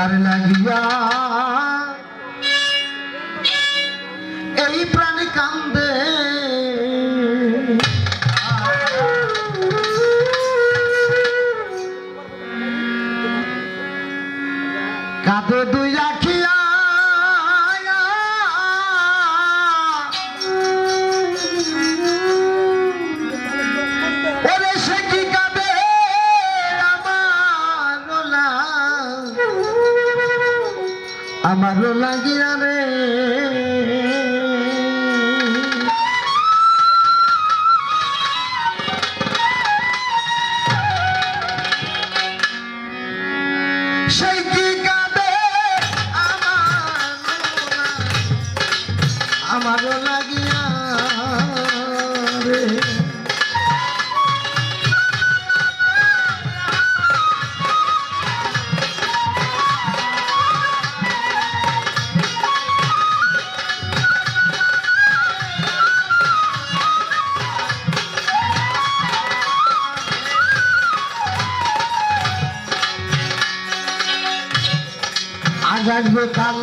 যার লাগিয়া এই প্রাণী কান্দে আমারও লাগিয়া রে। আমারও লাগিয়া আসবে কাল।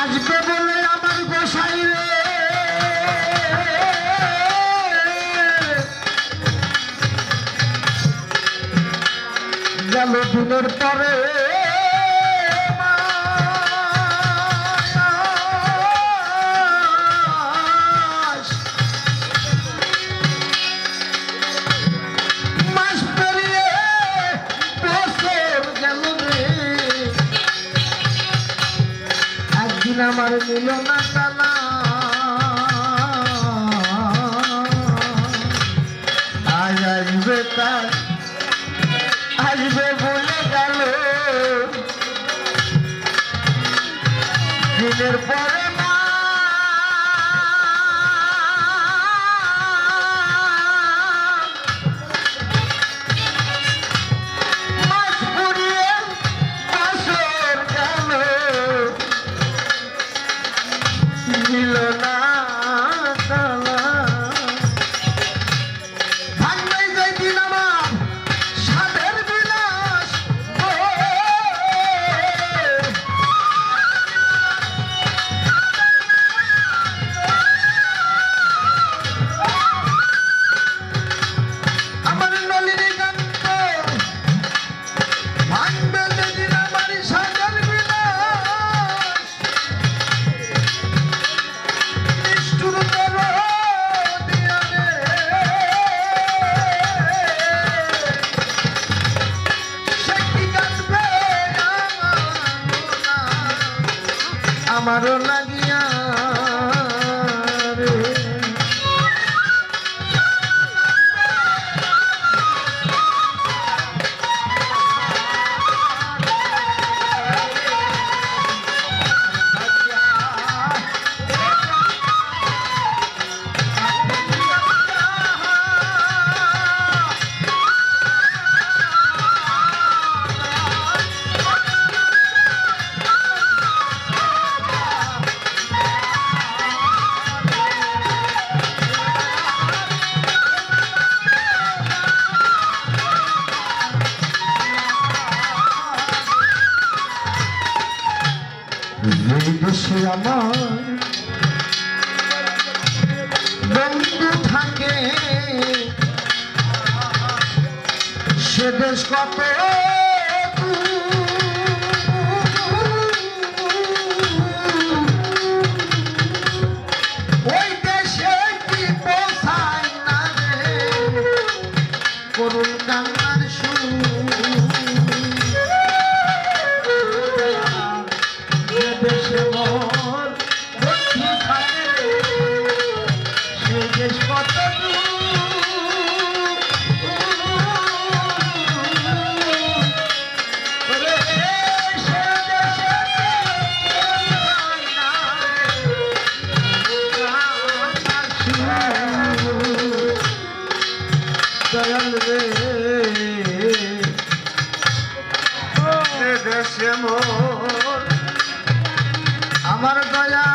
আসবে বলে আমার গোসাই রে। গেল দিনের পরে একদিন আমার মিল না টানা আজ আসবে আসবে বলে গেল। দিনের পরে আমারও লাগিয়া যেই দেশে আমার। বন্ধু থাকে। সে দেশ কত দয়াল রে। দেশে মোর আমার দয়া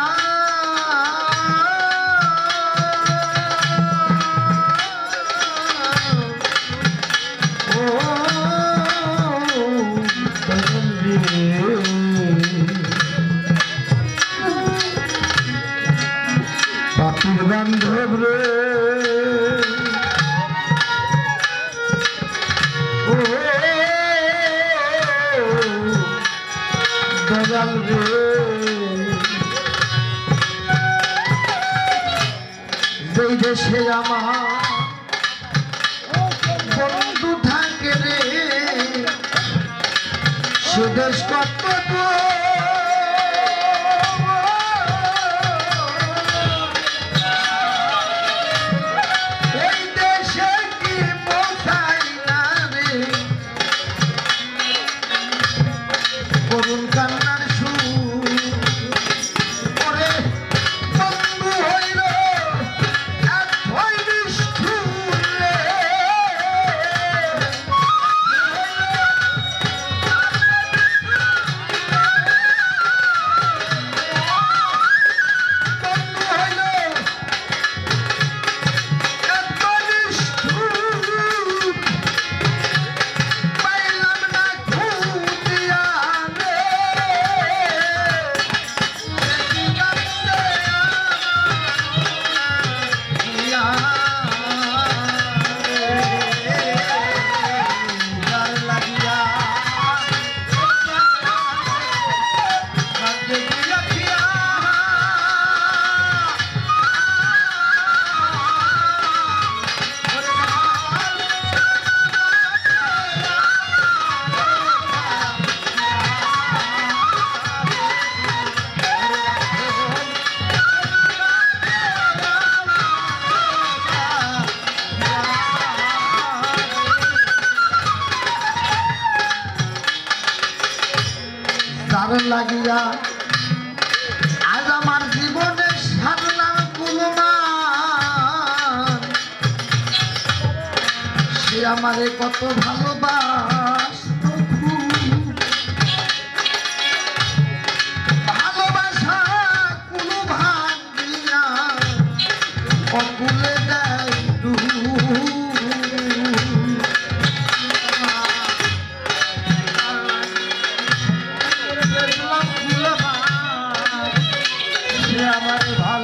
দেশে আমার বন্ধু থাকে রে। সুদেশ কথা তার লাগিয়া আজ আমার জীবনে সারলাম কুলমান। সে আমারে কত ভালো আমার ভাই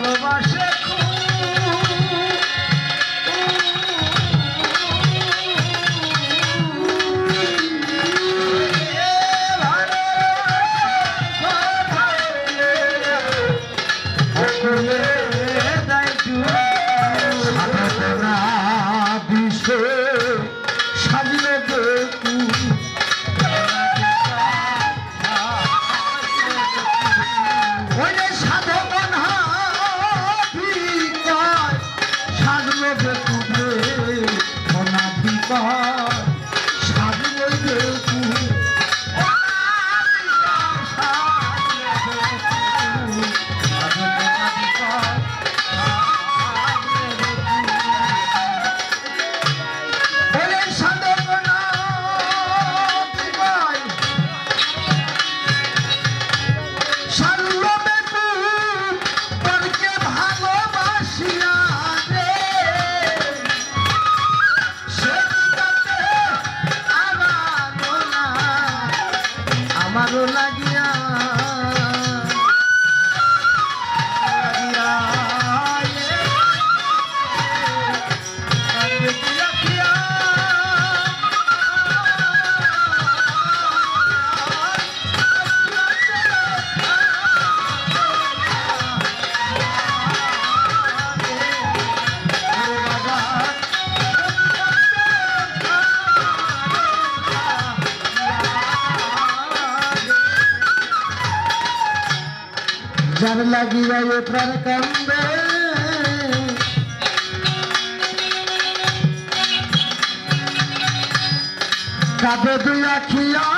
যার লাগিয়া এ প্রাণ কান্দে। কাঁদে দুই আখিয়া